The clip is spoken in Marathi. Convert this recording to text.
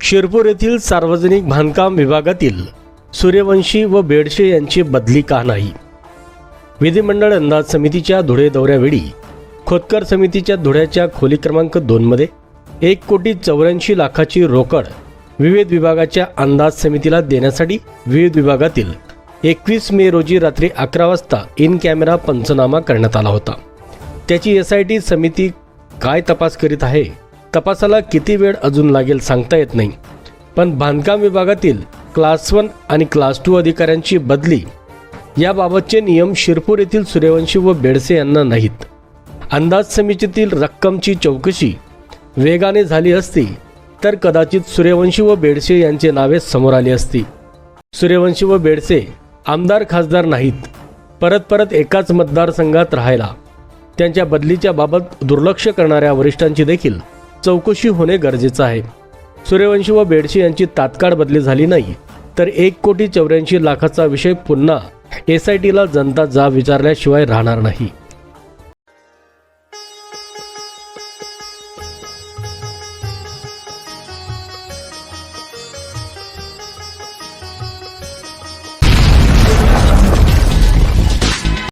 शिरपूर येथील सार्वजनिक बांधकाम विभागातील सूर्यवंशी व बेडशे यांची बदली का नाही? विधिमंडळ अंदाज समितीच्या धुळे दौऱ्यावेळी खोतकर समितीच्या धुळ्याच्या खोली क्रमांक दोनमध्ये एक कोटी चौऱ्याऐंशी लाखाची रोकड विविध विभागाच्या अंदाज समितीला देण्यासाठी विविध विभागातील एकवीस मे रोजी रात्री अकरा वाजता इन कॅमेरा पंचनामा करण्यात आला होता. त्याची एस आय टी समिती काय तपास करीत आहे? तपासाला किती वेळ अजून लागेल सांगता येत नाही. पण बांधकाम विभागातील क्लास वन आणि क्लास टू अधिकाऱ्यांची बदली याबाबतचे नियम शिरपूर येथील सूर्यवंशी व बेडसे यांना नाहीत. अंदाज समितीतील रक्कमची चौकशी वेगाने झाली असती तर कदाचित सूर्यवंशी व बेडसे यांचे नावे समोर आली असती. सूर्यवंशी व बेडसे आमदार खासदार नाहीत. परत परत एकाच मतदारसंघात राहायला. त्यांच्या बदलीच्या बाबत दुर्लक्ष करणाऱ्या वरिष्ठांची देखील चौकशी होणे गरजेचं आहे. सूर्यवंशी व बेडशी यांची तात्काळ बदली झाली नाही तर एक कोटी चौऱ्याऐंशी लाखाचा विषय पुन्हा एस आय टीला जनता जा विचारल्याशिवाय राहणार नाही.